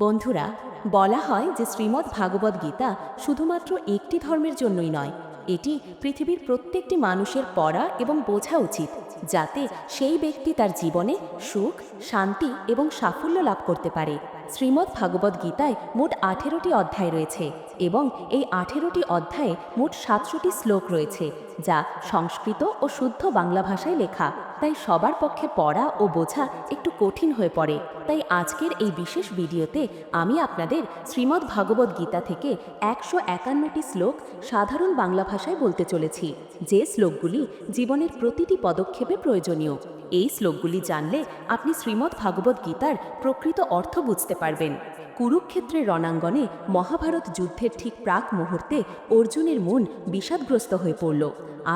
বন্ধুরা, বলা হয় যে শ্রীমদ্ ভাগবত গীতা শুধুমাত্র একটি ধর্মের জন্যই নয়, এটি পৃথিবীর প্রত্যেকটি মানুষের পড়া এবং বোঝা উচিত, যাতে সেই ব্যক্তি তার জীবনে সুখ, শান্তি এবং সাফল্য লাভ করতে পারে। শ্রীমদ্ ভাগবত গীতায় মোট আঠেরোটি অধ্যায় রয়েছে এবং এই আঠেরোটি অধ্যায়ে মোট সাতশোটি শ্লোক রয়েছে, যা সংস্কৃত ও শুদ্ধ বাংলা ভাষায় লেখা। তাই সবার পক্ষে পড়া ও বোঝা একটু কঠিন হয়ে পড়ে। তাই আজকের এই বিশেষ ভিডিওতে আমি আপনাদের শ্রীমদ্ ভাগবত গীতা থেকে একশো একান্নটি শ্লোক সাধারণ বাংলা ভাষায় বলতে চলেছি। যে শ্লোকগুলি জীবনের প্রতিটি পদক্ষেপে প্রয়োজনীয়, এই শ্লোকগুলি জানলে আপনি শ্রীমদ্ ভাগবত গীতার প্রকৃত অর্থ বুঝতে পারবেন। কুরুক্ষেত্রের রণাঙ্গনে মহাভারত যুদ্ধের ঠিক প্রাক মুহূর্তে অর্জুনের মন বিষাদগ্রস্ত হয়ে পড়ল,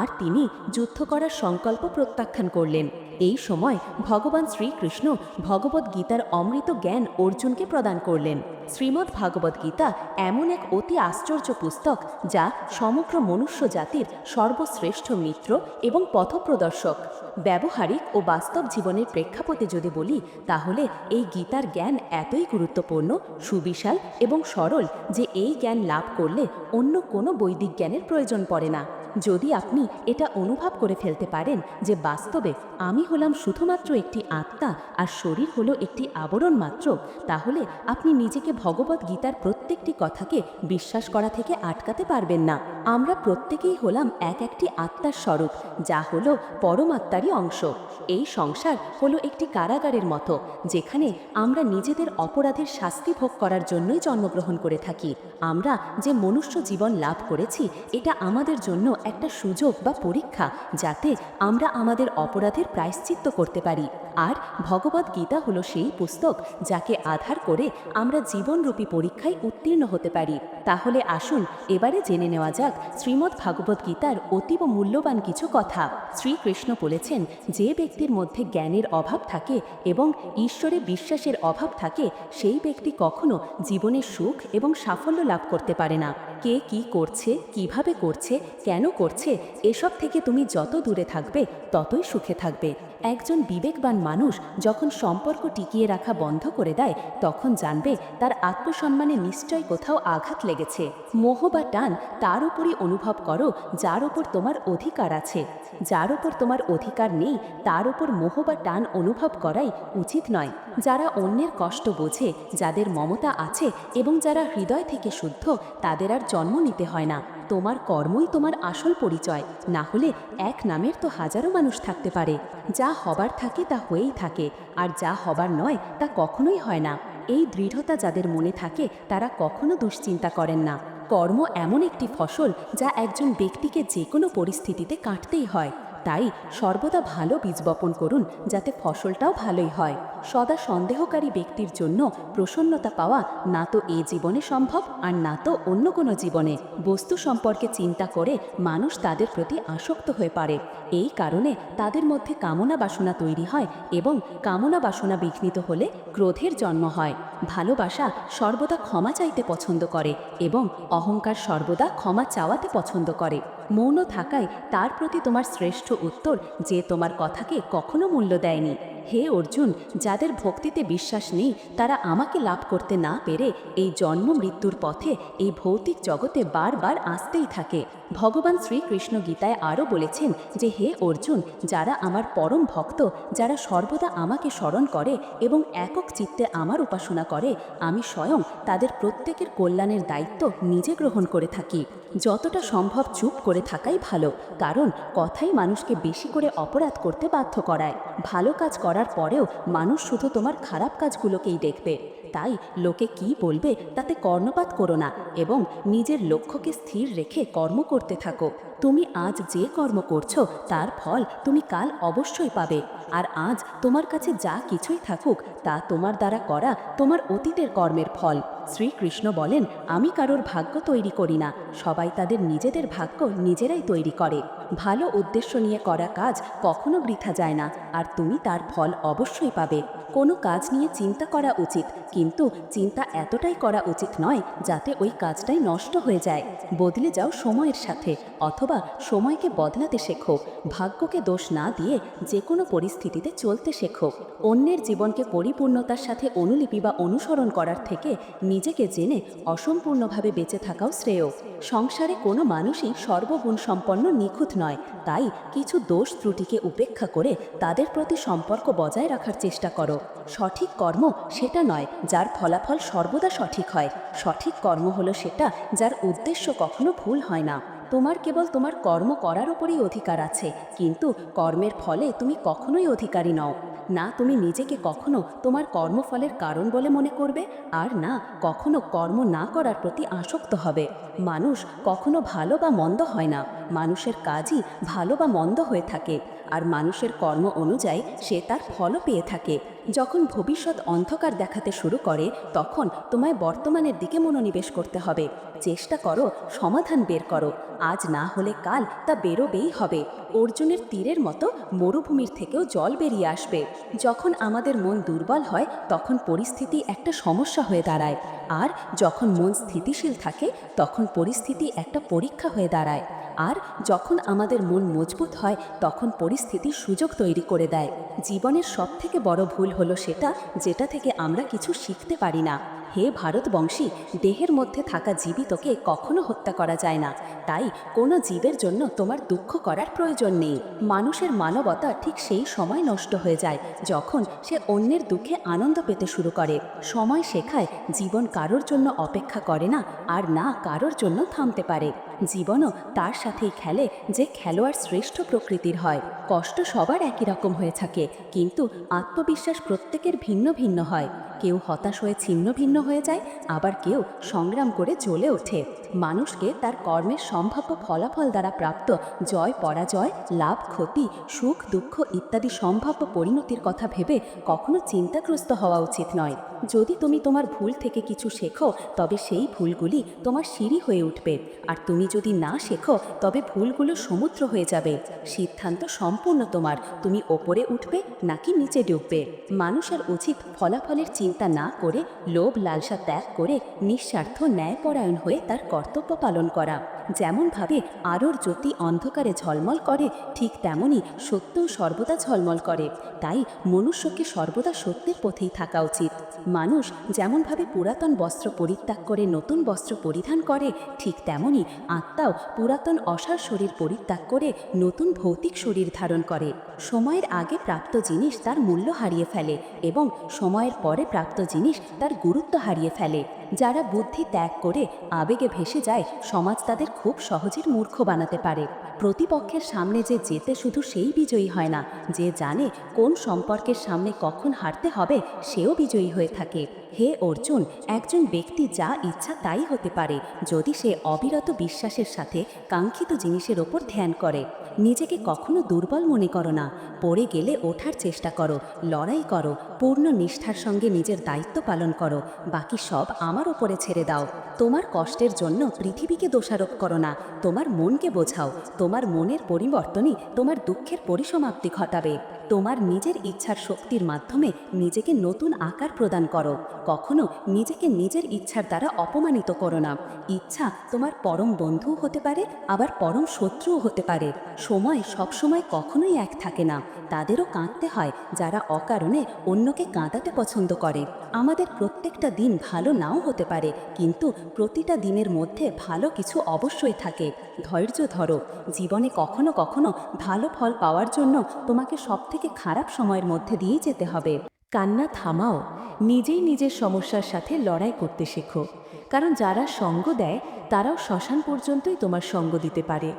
আর তিনি যুদ্ধ করার সংকল্প প্রত্যাখ্যান করলেন। এই সময় ভগবান শ্রীকৃষ্ণ ভগবত গীতার অমৃত জ্ঞান অর্জুনকে প্রদান করলেন। শ্রীমদ্ ভাগবত গীতা এমন এক অতি আশ্চর্য পুস্তক যা সমগ্র মনুষ্য জাতির সর্বশ্রেষ্ঠ মিত্র এবং পথপ্রদর্শক। ব্যবহারিক ও বাস্তব জীবনের প্রেক্ষাপটে যদি বলি, তাহলে এই গীতার জ্ঞান এতই গুরুত্বপূর্ণ, সুবিশাল এবং সরল যে এই জ্ঞান লাভ করলে অন্য কোনো বৈদিক জ্ঞানের প্রয়োজন পড়ে না। যদি আপনি এটা অনুভব করে ফেলতে পারেন যে বাস্তবে আমি হলাম শুধুমাত্র একটি আত্মা আর শরীর হলো একটি আবরণ মাত্র, তাহলে আপনি নিজেকে ভগবত গীতার প্রত্যেকটি কথাকে বিশ্বাস করা থেকে আটকাতে পারবেন না। আমরা প্রত্যেকেই হলাম এক একটি আত্মার স্বরূপ, যা হলো পরমাত্মারই অংশ। এই সংসার হলো একটি কারাগারের মতো, যেখানে আমরা নিজেদের অপরাধের শাস্তি ভোগ করার জন্যই জন্মগ্রহণ করে থাকি। আমরা যে মনুষ্য জীবন লাভ করেছি, এটা আমাদের জন্য একটা সুযোগ বা পরীক্ষা যাতে আমরা আমাদের অপরাধের প্রায়শ্চিত্ত করতে পারি। আর ভগবত গীতা হলো সেই পুস্তক যাকে আধার করে আমরা জীবনরূপী পরীক্ষায় উত্তীর্ণ হতে পারি। তাহলে আসুন এবারে জেনে নেওয়া যাক শ্রীমদ্ ভাগবত গীতার অতীব মূল্যবান কিছু কথা। শ্রীকৃষ্ণ বলেছেন, যে ব্যক্তির মধ্যে জ্ঞানের অভাব থাকে এবং ঈশ্বরে বিশ্বাসের অভাব থাকে, সেই ব্যক্তি কখনো জীবনে সুখ এবং সাফল্য লাভ করতে পারে না। কে কি করছে, কীভাবে করছে, কেন করছে, এসব থেকে তুমি যত দূরে থাকবে, ততই সুখে থাকবে। একজন বিবেকবান মানুষ যখন সম্পর্ক টিকিয়ে রাখা বন্ধ করে দেয়, তখন জানবে তার আত্মসম্মানে নিশ্চয় কোথাও আঘাত লেগেছে। মোহ বা টান তার উপরই অনুভব করো, যার ওপর তোমার অধিকার আছে। যার ওপর তোমার অধিকার নেই, তার উপর মোহ বা টান অনুভব করাই উচিত নয়। যারা অন্যের কষ্ট বোঝে, যাদের মমতা আছে এবং যারা হৃদয় থেকে শুদ্ধ, তাদের আর জন্ম নিতে হয় না। তোমার কর্মই তোমার আসল পরিচয়। না হলে এক নামের তো হাজারো মানুষ থাকতে পারে। যা হবার থাকে তা হয়েই থাকে, আর যা হবার নয় তা কখনোই হয় না। এই দৃঢ়তা যাদের মনে থাকে, তারা কখনো দুশ্চিন্তা করেন না। কর্ম এমন একটি ফসল যা একজন ব্যক্তিকে যে কোনো পরিস্থিতিতে কাটতেই হয়। তাই সর্বদা ভালো বীজ বপন করুন যাতে ফসলটাও ভালোই হয়। সদা সন্দেহকারী ব্যক্তির জন্য প্রসন্নতা পাওয়া না তো এ জীবনে সম্ভব আর না তো অন্য কোনো জীবনে। বস্তু সম্পর্কে চিন্তা করে মানুষ তাদের প্রতি আসক্ত হয়ে পারে এই কারণে তাদের মধ্যে কামনা বাসনা তৈরি হয় এবং কামনা বাসনা বিঘ্নিত হলে ক্রোধের জন্ম হয়। ভালোবাসা সর্বদা ক্ষমা চাইতে পছন্দ করে এবং অহংকার সর্বদা ক্ষমা চাওয়াতে পছন্দ করে। মৌন থাকায় তার প্রতি তোমার শ্রেষ্ঠ উত্তর যে তোমার কথাকে কখনো মূল্য দেয়নি। হে অর্জুন, যাদের ভক্তিতে বিশ্বাস নেই, তারা আমাকে লাভ করতে না পেরে এই জন্ম মৃত্যুর পথে এই ভৌতিক জগতে বারবার আসতেই থাকে। ভগবান শ্রীকৃষ্ণ গীতায় আরও বলেছেন যে, হে অর্জুন, যারা আমার পরম ভক্ত, যারা সর্বদা আমাকে স্মরণ করে এবং একক চিত্তে আমার উপাসনা করে, আমি স্বয়ং তাদের প্রত্যেকের কল্যাণের দায়িত্ব নিজে গ্রহণ করে থাকি। যতটা সম্ভব চুপ করে থাকাই ভালো, কারণ কথাই মানুষকে বেশি করে অপরাধ করতে বাধ্য করায়। ভালো কাজ করার পরেও মানুষ শুধু তোমার খারাপ কাজগুলোকেই দেখবে। তাই লোকে কি বলবে তাতে কর্ণপাত করো না এবং নিজের লক্ষ্যকে স্থির রেখে কর্ম করতে থাকো। তুমি আজ যে কর্ম করছ, তার ফল তুমি কাল অবশ্যই পাবে। আর আজ তোমার কাছে যা কিছুই থাকুক, তা তোমার দ্বারা করা তোমার অতীতের কর্মের ফল। শ্রীকৃষ্ণ বলেন, আমি কারোর ভাগ্য তৈরি করি না। সবাই তাদের নিজেদের ভাগ্য নিজেরাই তৈরি করে। ভালো উদ্দেশ্য নিয়ে করা কাজ কখনো বৃথা যায় না। আর তুমি তার ফল অবশ্যই পাবে। কোনো কাজ নিয়ে চিন্তা করা উচিত, কিন্তু চিন্তা এতটাই করা উচিত নয় যাতে ওই কাজটাই নষ্ট হয়ে যায়। বদলে যাও সময়ের সাথে, অথবা সময়কে বদলাতে শেখো, ভাগ্যকে দোষ না দিয়ে যে কোনো পরিস্থিতিতে চলতে শেখো। অন্যের জীবনকে পরিপূর্ণতার সাথে অনুলিপি বা অনুসরণ করার থেকে নিজেকে জেনে অসম্পূর্ণভাবে বেঁচে থাকাও শ্রেয়। সংসারে কোনো মানুষই সর্বগুণ সম্পন্ন নিখুঁত নয়, তাই কিছু দোষ ত্রুটিকে উপেক্ষা করে তাদের প্রতি সম্পর্ক বজায় রাখার চেষ্টা করো। সঠিক কর্ম সেটা নয়, যার ফলাফল সর্বদা সঠিক হয়। সঠিক কর্ম হলো সেটা যার উদ্দেশ্য কখনো ভুল হয় না। তোমার কেবল তোমার কর্ম করার উপরই অধিকার আছে, কিন্তু কর্মের ফলে তুমি কখনোই অধিকারী নও। না, তুমি নিজেকে কখনো তোমার কর্মফলের কারণ বলে মনে করবে, আর না, কখনো কর্ম না করার প্রতি আসক্ত হবে। মানুষ কখনো ভালো বা মন্দ হয় না। মানুষের কাজই ভালো বা মন্দ হয়ে থাকে, আর মানুষের কর্ম অনুযায়ী সে তার ফলও পেয়ে থাকে। যখন ভবিষ্যৎ অন্ধকার দেখাতে শুরু করে, তখন তোমায় বর্তমানের দিকে মনোনিবেশ করতে হবে। চেষ্টা করো, সমাধান বের করো। আজ না হলে কাল তা বেরোবেই হবে। অর্জুনের তীরের মতো মরুভূমির থেকেও জল বেরিয়ে আসবে। যখন আমাদের মন দুর্বল হয়, তখন পরিস্থিতি একটা সমস্যা হয়ে দাঁড়ায়। আর যখন মন স্থিতিশীল থাকে, তখন পরিস্থিতি একটা পরীক্ষা হয়ে দাঁড়ায়। আর যখন আমাদের মন মজবুত হয়, তখন পরিস্থিতি সুযোগ তৈরি করে দেয়। জীবনের সবথেকে বড় ভুল হলো সেটা, যেটা থেকে আমরা কিছু শিখতে পারি না। হে ভারতবংশী, দেহের মধ্যে থাকা জীবিতকে কখনো হত্যা করা যায় না। তাই কোনো জীবের জন্য তোমার দুঃখ করার প্রয়োজন নেই। মানুষের মানবতা ঠিক সেই সময় নষ্ট হয়ে যায়, যখন সে অন্যের দুঃখে আনন্দ পেতে শুরু করে। সময় শেখায় জীবন কারোর জন্য অপেক্ষা করে না, আর না কারোর জন্য থামতে পারে। জীবনও তার সাথেই খেলে যে খেলোয়াড় শ্রেষ্ঠ প্রকৃতির হয়। কষ্ট সবার একই রকম হয়ে থাকে, কিন্তু আত্মবিশ্বাস প্রত্যেকের ভিন্ন ভিন্ন হয়। কেউ হতাশ হয়ে ছিন্ন ভিন্ন হয়ে যায়, আবার কেউ সংগ্রাম করে জ্বলে ওঠে। মানুষকে তার কর্মের সম্ভাব্য ফলাফল দ্বারা প্রাপ্ত জয়, পরাজয়, লাভ, ক্ষতি, সুখ, দুঃখ ইত্যাদি সম্ভাব্য পরিণতির কথা ভেবে কখনো চিন্তাগ্রস্ত হওয়া উচিত নয়। যদি তুমি তোমার ভুল থেকে কিছু শেখো, তবে সেই ভুলগুলি তোমার সিঁড়ি হয়ে উঠবে। আর তুমি যদি না শেখো, তবে ভুলগুলো সমুদ্র হয়ে যাবে। সিদ্ধান্ত সম্পূর্ণ তোমার। তুমি ওপরে উঠবে নাকি নিচে ডুববে। মানুষের উচিত ফলাফলের চিন্তা না করে লোভ, লালসা ত্যাগ করে নিঃস্বার্থ ন্যায়পরায়ণ হয়ে তার কর্তব্য পালন করা। যেমনভাবে আলোর জ্যোতি অন্ধকারে ঝলমল করে, ঠিক তেমনই সত্যও সর্বদা ঝলমল করে। তাই মনুষ্যকে সর্বদা সত্যের পথেই থাকা উচিত। মানুষ যেমনভাবে পুরাতন বস্ত্র পরিত্যাগ করে, নতুন বস্ত্র পরিধান করে, ঠিক তেমনই আত্মাও পুরাতন অসার শরীর পরিত্যাগ করে নতুন ভৌতিক শরীর ধারণ করে। সময়ের আগে প্রাপ্ত জিনিস তার মূল্য হারিয়ে ফেলে এবং সময়ের পরে প্রাপ্ত জিনিস তার গুরুত্ব হারিয়ে ফেলে। যারা বুদ্ধি ত্যাগ করে আবেগে ভেসে যায়, সমাজ তাদের খুব সহজের মূর্খ বানাতে পারে। প্রতিপক্ষের সামনে যে যেতে শুধু সেই বিজয়ী হয় না, যে জানে কোন সম্পর্কের সামনে কখন হারতে হবে সেও বিজয়ী হয়ে থাকে। হে অর্জুন, একজন ব্যক্তি যা ইচ্ছা তাই হতে পারে, যদি সে অবিরত বিশ্বাসের সাথে কাঙ্ক্ষিত জিনিসের ওপর ধ্যান করে। নিজেকে কখনো দুর্বল মনে করো না। পড়ে গেলে ওঠার চেষ্টা করো, লড়াই করো, পূর্ণ নিষ্ঠার সঙ্গে নিজের দায়িত্ব পালন করো, বাকি সব আমার ওপরে ছেড়ে দাও। তোমার কষ্টের জন্য পৃথিবীকে দোষারোপ করো না, তোমার মনকে বোঝাও, তোমার মনের পরিবর্তনই তোমার দুঃখের পরিসমাপ্তি ঘটাবে। তোমার নিজের ইচ্ছার শক্তির মাধ্যমে নিজেকে নতুন আকার প্রদান করো, কখনো নিজেকে নিজের ইচ্ছার দ্বারা অপমানিত করো না। ইচ্ছা তোমার পরম বন্ধুও হতে পারে, আবার পরম শত্রুও হতে পারে। সময় সবসময় কখনোই এক থাকে না। তাদেরও কাঁদতে হয়, যারা অকারণে অন্যকে কাঁদাতে পছন্দ করে। আমাদের প্রত্যেকটা দিন ভালো নাও হতে পারে, কিন্তু প্রতিটা দিনের মধ্যে ভালো কিছু অবশ্যই থাকে। ধৈর্য ধরো, জীবনে কখনো কখনো ভালো ফল পাওয়ার জন্য তোমাকে সবথেকে খারাপ সময়ের মধ্যে দিয়েই যেতে হবে। কান্না থামাও, নিজেই নিজের সমস্যার সাথে লড়াই করতে শেখো। কারণ যারা সঙ্গ দেয়, তারাও শ্মশান পর্যন্তই তোমার সঙ্গ দিতে পারে।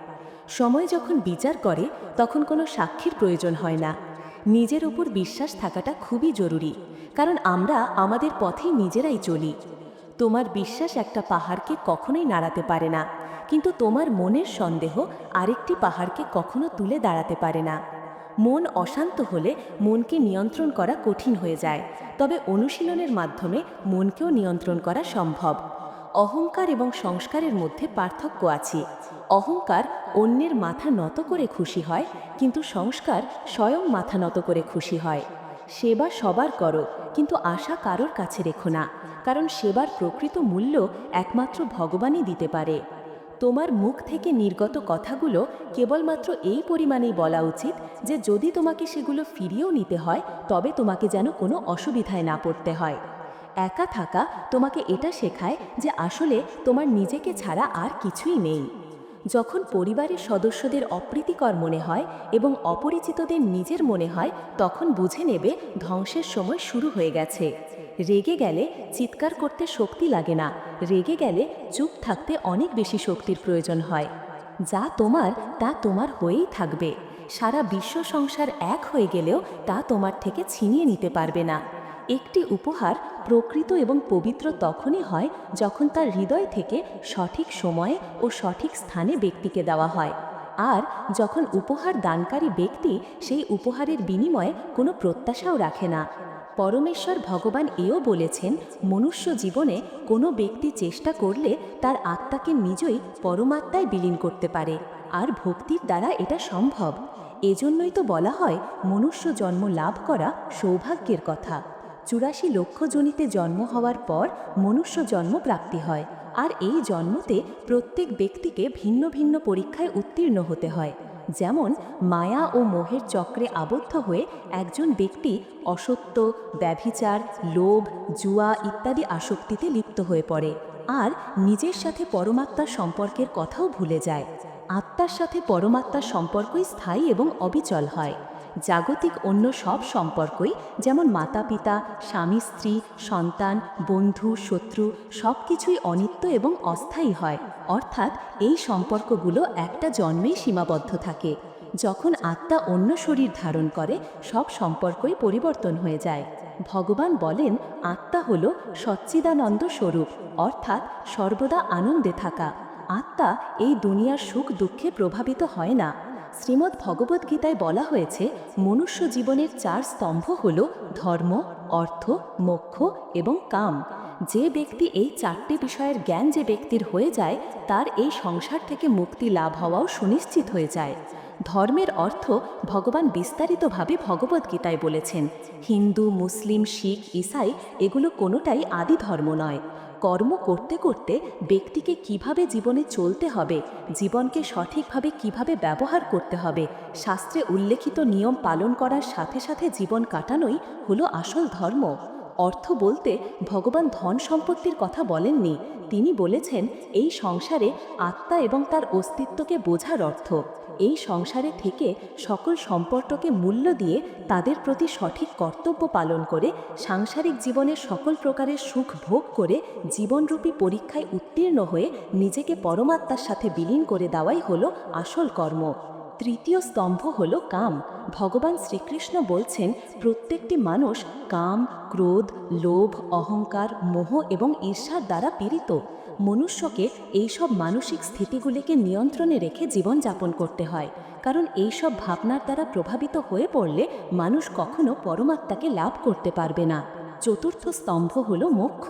সময় যখন বিচার করে, তখন কোনো সাক্ষীর প্রয়োজন হয় না। নিজের উপর বিশ্বাস থাকাটা খুবই জরুরি, কারণ আমরা আমাদের পথেই নিজেরাই চলি। তোমার বিশ্বাস একটা পাহাড়কে কখনোই নাড়াতে পারে না, কিন্তু তোমার মনের সন্দেহ আরেকটি পাহাড়কে কখনো তুলে দাঁড়াতে পারে না। মন অশান্ত হলে মনকে নিয়ন্ত্রণ করা কঠিন হয়ে যায়, তবে অনুশীলনের মাধ্যমে মনকেও নিয়ন্ত্রণ করা সম্ভব। অহংকার এবং সংস্কারের মধ্যে পার্থক্য আছে। অহংকার অন্যের মাথা নত করে খুশি হয়, কিন্তু সংস্কার স্বয়ং মাথা নত করে খুশি হয়। সেবা সবার করো, কিন্তু আশা কারোর কাছে রেখো না, কারণ সেবার প্রকৃত মূল্য একমাত্র ভগবানই দিতে পারে। তোমার মুখ থেকে নির্গত কথাগুলো কেবলমাত্র এই পরিমাণেই বলা উচিত যে, যদি তোমাকে সেগুলো ফিরিয়েও নিতে হয়, তবে তোমাকে যেন কোনো অসুবিধায় না পড়তে হয়। একা থাকা তোমাকে এটা শেখায় যে আসলে তোমার নিজেকে ছাড়া আর কিছুই নেই। যখন পরিবারের সদস্যদের অপ্রীতিকর মনে হয় এবং অপরিচিতদের নিজের মনে হয়, তখন বুঝে নেবে ধ্বংসের সময় শুরু হয়ে গেছে। রেগে গেলে চিৎকার করতে শক্তি লাগে না। রেগে গেলে চুপ থাকতে অনেক বেশি শক্তির প্রয়োজন হয়। যা তোমার, তা তোমার হয়েই থাকবে। সারা বিশ্ব সংসার এক হয়ে গেলেও তা তোমার থেকে ছিনিয়ে নিতে পারবে না। একটি উপহার প্রকৃত এবং পবিত্র তখনই হয় যখন তার হৃদয় থেকে সঠিক সময়ে ও সঠিক স্থানে ব্যক্তিকে দেওয়া হয়। আর যখন উপহার দানকারী ব্যক্তি সেই উপহারের বিনিময়ে কোনো প্রত্যাশাও রাখে না। পরমেশ্বর ভগবান এও বলেছেন, মনুষ্য জীবনে কোনো ব্যক্তি চেষ্টা করলে তার আত্মাকে নিজেই পরমাত্মায় বিলীন করতে পারে, আর ভক্তির দ্বারা এটা সম্ভব। এজন্যই তো বলা হয়, মনুষ্য জন্ম লাভ করা সৌভাগ্যের কথা। চুরাশি লক্ষ জনিতে জন্ম হওয়ার পর মনুষ্য জন্ম প্রাপ্তি হয়, আর এই জন্মতে প্রত্যেক ব্যক্তিকে ভিন্ন ভিন্ন পরীক্ষায় উত্তীর্ণ হতে হয়। যেমন, মায়া ও মোহের চক্রে আবদ্ধ হয়ে একজন ব্যক্তি অসত্য, ব্যভিচার, লোভ, জুয়া ইত্যাদি আসক্তিতে লিপ্ত হয়ে পড়ে, আর নিজের সাথে পরমাত্মার সম্পর্কের কথাও ভুলে যায়। আত্মার সাথে পরমাত্মার সম্পর্কই স্থায়ী এবং অবিচল হয়। জাগতিক অন্য সব সম্পর্কই, যেমন মাতা পিতা স্বামী স্ত্রী সন্তান, বন্ধু, শত্রু সব কিছুই অনিত্য এবং অস্থায়ী হয়। অর্থাৎ এই সম্পর্কগুলো একটা জন্মেই সীমাবদ্ধ থাকে। যখন আত্মা অন্য শরীর ধারণ করে, সব সম্পর্কই পরিবর্তন হয়ে যায়। ভগবান বলেন, আত্মা হল সচ্চিদানন্দ স্বরূপ, অর্থাৎ সর্বদা আনন্দে থাকা। আত্মা এই দুনিয়ার সুখ দুঃখে প্রভাবিত হয় না। শ্রীমদ্ ভগবদ্গীতায় বলা হয়েছে মনুষ্য জীবনের চার স্তম্ভ হল ধর্ম অর্থ মোক্ষ এবং কাম। যে ব্যক্তি এই চারটি বিষয়ের জ্ঞান যে ব্যক্তির হয়ে যায়, তার এই সংসার থেকে মুক্তি লাভ হওয়াও সুনিশ্চিত হয়ে যায়। ধর্মের অর্থ ভগবান বিস্তারিতভাবে ভগবদ্গীতায় বলেছেন, হিন্দু, মুসলিম, শিখ, ইসাই এগুলো কোনোটাই আদি ধর্ম নয়। কর্ম করতে করতে ব্যক্তিকে কীভাবে জীবনে চলতে হবে, জীবনকে সঠিকভাবে কীভাবে ব্যবহার করতে হবে, শাস্ত্রে উল্লেখিত নিয়ম পালন করার সাথে সাথে জীবন কাটানোই হলো আসল ধর্ম। অর্থ বলতে ভগবান ধন সম্পত্তির কথা বলেননি। তিনি বলেছেন, এই সংসারে আত্মা এবং তার অস্তিত্বকে বোঝার অর্থ। এই সংসারে থেকে সকল সম্পর্ককে মূল্য দিয়ে তাদের প্রতি সঠিক কর্তব্য পালন করে, সাংসারিক জীবনের সকল প্রকারের সুখ ভোগ করে, জীবনরূপী পরীক্ষায় উত্তীর্ণ হয়ে নিজেকে পরমাত্মার সাথে বিলীন করে দেওয়াই হলো আসল কর্ম। তৃতীয় স্তম্ভ হল কাম। ভগবান শ্রীকৃষ্ণ বলছেন, প্রত্যেকটি মানুষ কাম, ক্রোধ, লোভ, অহংকার, মোহ এবং ঈর্ষার দ্বারা পীড়িত। মনুষ্যকে এইসব মানসিক স্থিতিগুলিকে নিয়ন্ত্রণে রেখে জীবনযাপন করতে হয়। কারণ এইসব ভাবনার দ্বারা প্রভাবিত হয়ে পড়লে মানুষ কখনো পরমাত্মাকে লাভ করতে পারবে না। চতুর্থ স্তম্ভ হল মোক্ষ।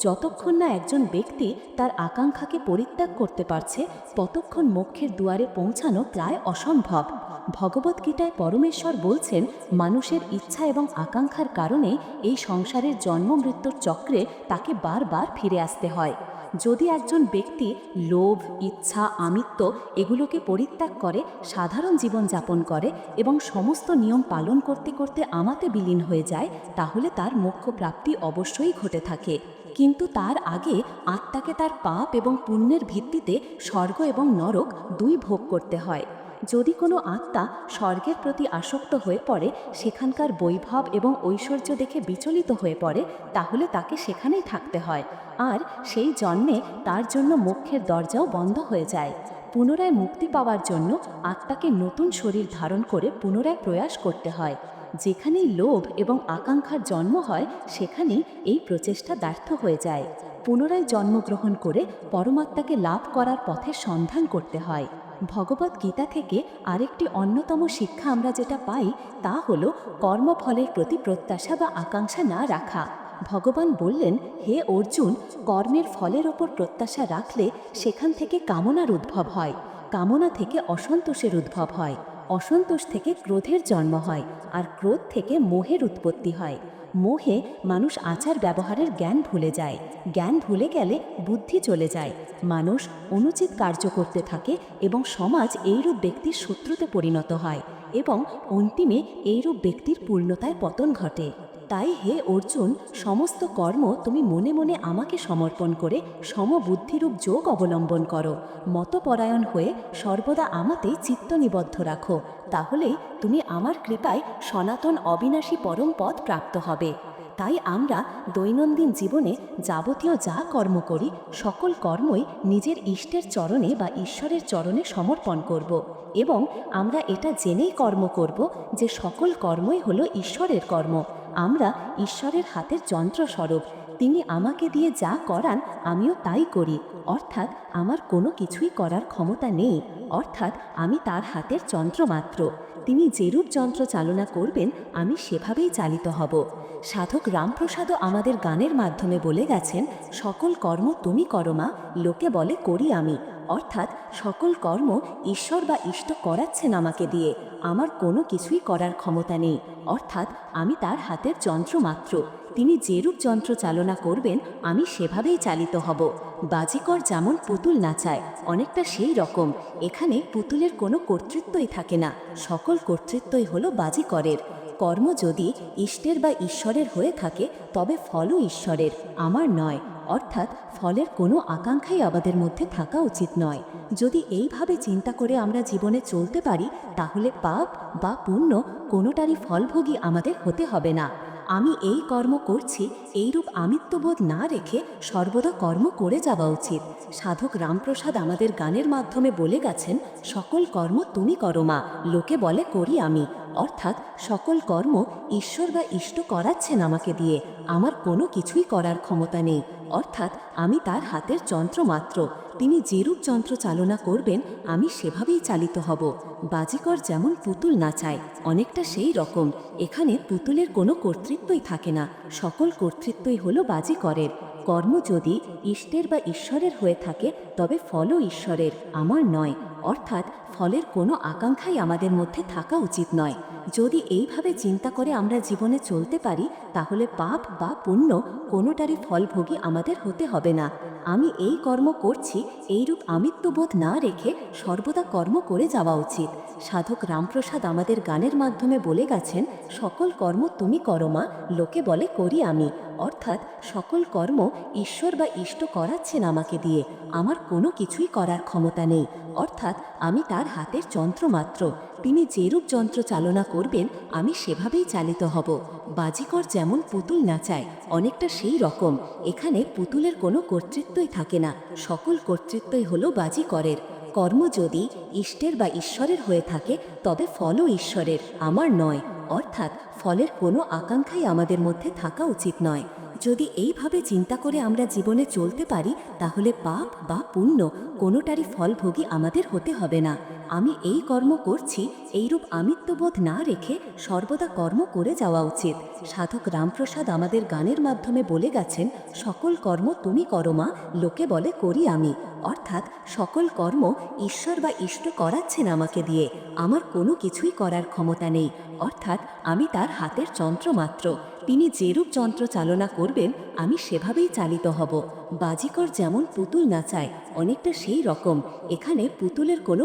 যতক্ষণ না একজন ব্যক্তি তার আকাঙ্ক্ষাকে পরিত্যাগ করতে পারছে, ততক্ষণ মোক্ষের দুয়ারে পৌঁছানো প্রায় অসম্ভব। ভগবদ্গীতায় পরমেশ্বর বলছেন, মানুষের ইচ্ছা এবং আকাঙ্ক্ষার কারণে এই সংসারের জন্ম মৃত্যুর চক্রে তাকে বারবার ফিরে আসতে হয়। যদি একজন ব্যক্তি লোভ, ইচ্ছা, আমিত্ব এগুলোকে পরিত্যাগ করে, সাধারণ জীবন যাপন করে এবং সমস্ত নিয়ম পালন করতে করতে আমাতে বিলীন হয়ে যায়, তাহলে তার মোক্ষ প্রাপ্তি অবশ্যই ঘটে থাকে। কিন্তু তার আগে আত্মাকে তার পাপ এবং পুণ্যের ভিত্তিতে স্বর্গ এবং নরক দুই ভোগ করতে হয়। যদি কোনো আত্মা স্বর্গের প্রতি আসক্ত হয়ে পড়ে, সেখানকার বৈভব এবং ঐশ্বর্য দেখে বিচলিত হয়ে পড়ে, তাহলে তাকে সেখানেই থাকতে হয়। আর সেই জন্মে তার জন্য মোক্ষের দরজাও বন্ধ হয়ে যায়। পুনরায় মুক্তি পাওয়ার জন্য আত্মাকে নতুন শরীর ধারণ করে পুনরায় প্রয়াস করতে হয়। যেখানেই লোভ এবং আকাঙ্ক্ষার জন্ম হয়, সেখানেই এই প্রচেষ্টা ব্যর্থ হয়ে যায়। পুনরায় জন্মগ্রহণ করে পরমাত্মাকে লাভ করার পথে সন্ধান করতে হয়। ভগবত গীতা থেকে আরেকটি অন্যতম শিক্ষা আমরা যেটা পাই, তা হলো কর্মফলের প্রতি প্রত্যাশা বা আকাঙ্ক্ষা না রাখা। ভগবান বললেন, হে অর্জুন, কর্মের ফলের ওপর প্রত্যাশা রাখলে সেখান থেকে কামনার উদ্ভব হয়। কামনা থেকে অসন্তোষের উদ্ভব হয়। অসন্তোষ থেকে ক্রোধের জন্ম হয়, আর ক্রোধ থেকে মোহের উৎপত্তি হয়। মোহে মানুষ আচার ব্যবহারের জ্ঞান ভুলে যায়। জ্ঞান ভুলে গেলে বুদ্ধি চলে যায়। মানুষ অনুচিত কার্য করতে থাকে এবং সমাজ এইরূপ ব্যক্তির শত্রুতে পরিণত হয় এবং অন্তিমে এইরূপ ব্যক্তির পূর্ণতায় পতন ঘটে। তাই হে অর্জুন, সমস্ত কর্ম তুমি মনে মনে আমাকে সমর্পণ করে সমবুদ্ধিরূপ যোগ অবলম্বন করো। মতপরায়ণ হয়ে সর্বদা আমাতেই চিত্ত নিবদ্ধ রাখো। তাহলেই তুমি আমার কৃপায় সনাতন অবিনাশী পরম পদ প্রাপ্ত হবে। তাই আমরা দৈনন্দিন জীবনে যাবতীয় যা কর্ম করি, সকল কর্মই নিজের ইষ্টের চরণে বা ঈশ্বরের চরণে সমর্পণ করব এবং আমরা এটা জেনেই কর্ম করব যে সকল কর্মই হলো ঈশ্বরের কর্ম। আমরা ঈশ্বরের হাতের যন্ত্রস্বরূপ। তিনি আমাকে দিয়ে যা করান, আমিও তাই করি। অর্থাৎ আমার কোনো কিছুই করার ক্ষমতা নেই। অর্থাৎ আমি তার হাতের যন্ত্রমাত্র। তিনি যেরূপ যন্ত্র চালনা করবেন, আমি সেভাবেই চালিত হব। সাধক রামপ্রসাদও আমাদের গানের মাধ্যমে বলে গেছেন, সকল কর্ম তুমি করো মা, লোকে বলে করি আমি। অর্থাৎ সকল কর্ম ঈশ্বর বা ইষ্ট করাচ্ছেন আমাকে দিয়ে। আমার কোনো কিছুই করার ক্ষমতা নেই। অর্থাৎ আমি তার হাতের যন্ত্র মাত্র। তিনি যেরূপ যন্ত্র চালনা করবেন, আমি সেভাবেই চালিত হব। বাজিকর যেমন পুতুল নাচায়, অনেকটা সেই রকম। এখানে পুতুলের কোনো কর্তৃত্বই থাকে না। সকল কর্তৃত্বই হলো বাজিকরের। কর্ম যদি ইষ্টের বা ঈশ্বরের হয়ে থাকে, তবে ফলও ঈশ্বরের, আমার নয়। অর্থাৎ ফলের কোনো আকাঙ্ক্ষাই আমাদের মধ্যে থাকা উচিত নয়। যদি এইভাবে চিন্তা করে আমরা জীবনে চলতে পারি, তাহলে পাপ বা পুণ্য কোনোটারই ফলভোগী আমাদের হতে হবে না। আমি এই কর্ম করছি, এইরূপ আমিত্ববোধ না রেখে সর্বদা কর্ম করে যাওয়া উচিত। সাধক রামপ্রসাদ আমাদের গানের মাধ্যমে বলে গেছেন, সকল কর্ম তুমি করো মা, লোকে বলে করি আমি। অর্থাৎ সকল কর্ম ঈশ্বর বা ইষ্ট করাচ্ছেন আমাকে দিয়ে, আমার কোনো কিছুই করার ক্ষমতা নেই। অর্থাৎ আমি তার হাতের যন্ত্র মাত্র। তিনি যেরূপ যন্ত্র চালনা করবেন, আমি সেভাবেই চালিত হব। বাজিকর যেমন পুতুল না চায়, অনেকটা সেই রকম। এখানে পুতুলের কোনো কর্তৃত্বই থাকে না, সকল কর্তৃত্বই হলো বাজিকরের। কর্ম যদি ইষ্টের বা ঈশ্বরের হয়ে থাকে, তবে ফলও ঈশ্বরের, আমার নয়। অর্থাৎ ফলের কোনো আকাঙ্ক্ষাই আমাদের মধ্যে থাকা উচিত নয়। যদি এইভাবে চিন্তা করে আমরা জীবনে চলতে পারি, তাহলে পাপ বা পুণ্য কোনোটারই ফলভোগী আমাদের হতে হবে না। আমি এই কর্ম করছি, এইরূপ আমিত্ববোধ না রেখে সর্বদা কর্ম করে যাওয়া উচিত। সাধক রামপ্রসাদ আমাদের গানের মাধ্যমে বলে গেছেন, সকল কর্ম তুমি করো মা, লোকে বলে করি আমি। অর্থাৎ সকল কর্ম ঈশ্বর বা ইষ্ট করাচ্ছেন আমাকে দিয়ে। আমার কোনো কিছুই করার ক্ষমতা নেই। অর্থাৎ আমি তার হাতের যন্ত্র মাত্র। তিনি যেরূপ যন্ত্র চালনা করবেন, আমি সেভাবেই চালিত হব। বাজিকর যেমন পুতুল নাচায় অনেকটা সেই রকম। এখানে পুতুলের কোনো কর্তৃত্বই থাকে না। সকল কর্তৃত্বই হলো বাজিকরের। কর্ম যদি ইষ্টের বা ঈশ্বরের হয়ে থাকে, তবে ফলও ঈশ্বরের, আমার নয়। অর্থাৎ ফলের কোনো আকাঙ্ক্ষাই আমাদের মধ্যে থাকা উচিত নয়। যদি এইভাবে চিন্তা করে আমরা জীবনে চলতে পারি, তাহলে পাপ বা পুণ্য কোনোটারই ফলভোগী আমাদের হতে হবে না। আমি এই কর্ম করছি, এইরূপ আমিত্ববোধ না রেখে সর্বদা কর্ম করে যাওয়া উচিত। সাধক রামপ্রসাদ আমাদের গানের মাধ্যমে বলে গেছেন, সকল কর্ম তুমি করো মা, লোকে বলে করি আমি। অর্থাৎ সকল কর্ম ঈশ্বর বা ইষ্ট করাচ্ছেন আমাকে দিয়ে, আমার কোনো কিছুই করার ক্ষমতা নেই। অর্থাৎ আমি তার হাতের যন্ত্র মাত্র। তিনি যেরূপ যন্ত্র চালনা করবেন, আমি সেভাবেই চালিত হব। বাজিকর যেমন পুতুল নাচায়, অনেকটা সেই রকম। এখানে পুতুলের কোনো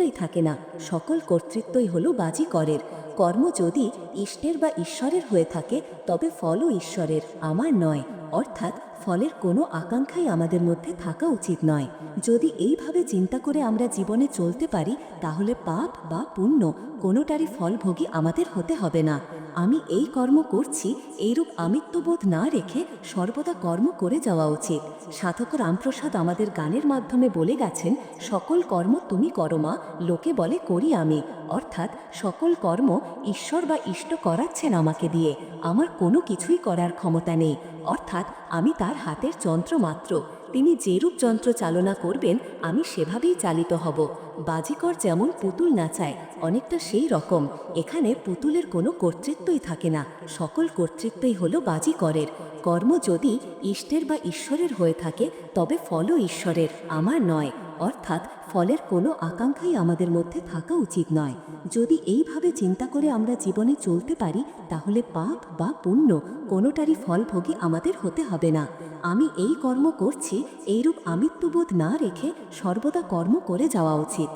কর্তৃত্বই থাকে না। সকল কর্তৃত্বই হলো বাজিকরের কর্ম যদি ইষ্টের বা ঈশ্বরের হয়ে থাকে, তবে ফলও ঈশ্বরের, আমার নয়। অর্থাৎ ফলের কোনো আকাঙ্ক্ষাই আমাদের মধ্যে থাকা উচিত নয়। যদি এইভাবে চিন্তা করে আমরা জীবনে চলতে পারি, তাহলে পাপ বা পুণ্য কোনোটারই ফলভোগী আমাদের হতে হবে না। আমি এই কর্ম করছি, এইরূপ আমিত্ববোধ না রেখে সর্বদা কর্ম করে যাওয়া উচিত। সাধক রামপ্রসাদ আমাদের গানের মাধ্যমে বলে গেছেন, সকল কর্ম তুমি করো মা, লোকে বলে করি আমি। অর্থাৎ সকল কর্ম ঈশ্বর বা ইষ্ট করাচ্ছেন আমাকে দিয়ে। আমার কোনো কিছুই করার ক্ষমতা নেই। অর্থাৎ আমি তার হাতের যন্ত্র মাত্র। তিনি যেরূপ যন্ত্র চালনা করবেন, আমি সেভাবেই চালিত হব। বাজিকর যেমন পুতুল নাচায়, অনেকটা সেই রকম। এখানে পুতুলের কোনো কর্তৃত্বই থাকে না। সকল কর্তৃত্বই হলো বাজিকরের। কর্ম যদি ইষ্টের বা ঈশ্বরের হয়ে থাকে, তবে ফলও ঈশ্বরের, আমার নয়। অর্থাৎ ফলের কোনো আকাঙ্ক্ষাই আমাদের মধ্যে থাকা উচিত নয়। যদি এইভাবে চিন্তা করে আমরা জীবনে চলতে পারি, তাহলে পাপ বা পুণ্য কোনোটারই ফলভোগী আমাদের হতে হবে না। আমি এই কর্ম করছি, এইরূপ আমিত্ববোধ না রেখে সর্বদা কর্ম করে যাওয়া উচিত।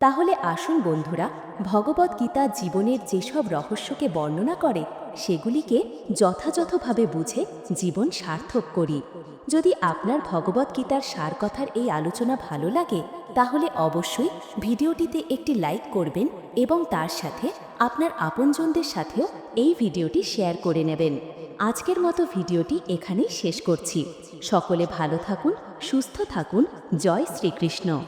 তাহলে আসুন বন্ধুরা, ভগবদ্গীতা জীবনের যেসব রহস্যকে বর্ণনা করে সেগুলিকে যথাযথভাবে বুঝে জীবন সার্থক করি। যদি আপনার ভগবদ্গীতার সার কথার এই আলোচনা ভালো লাগে, তাহলে অবশ্যই ভিডিওটিতে একটি লাইক করবেন এবং তার সাথে আপনার আপনজনদের সাথেও এই ভিডিওটি শেয়ার করে নেবেন। আজকের মতো ভিডিওটি এখানেই শেষ করছি। সকলে ভালো থাকুন, সুস্থ থাকুন। জয় শ্রীকৃষ্ণ।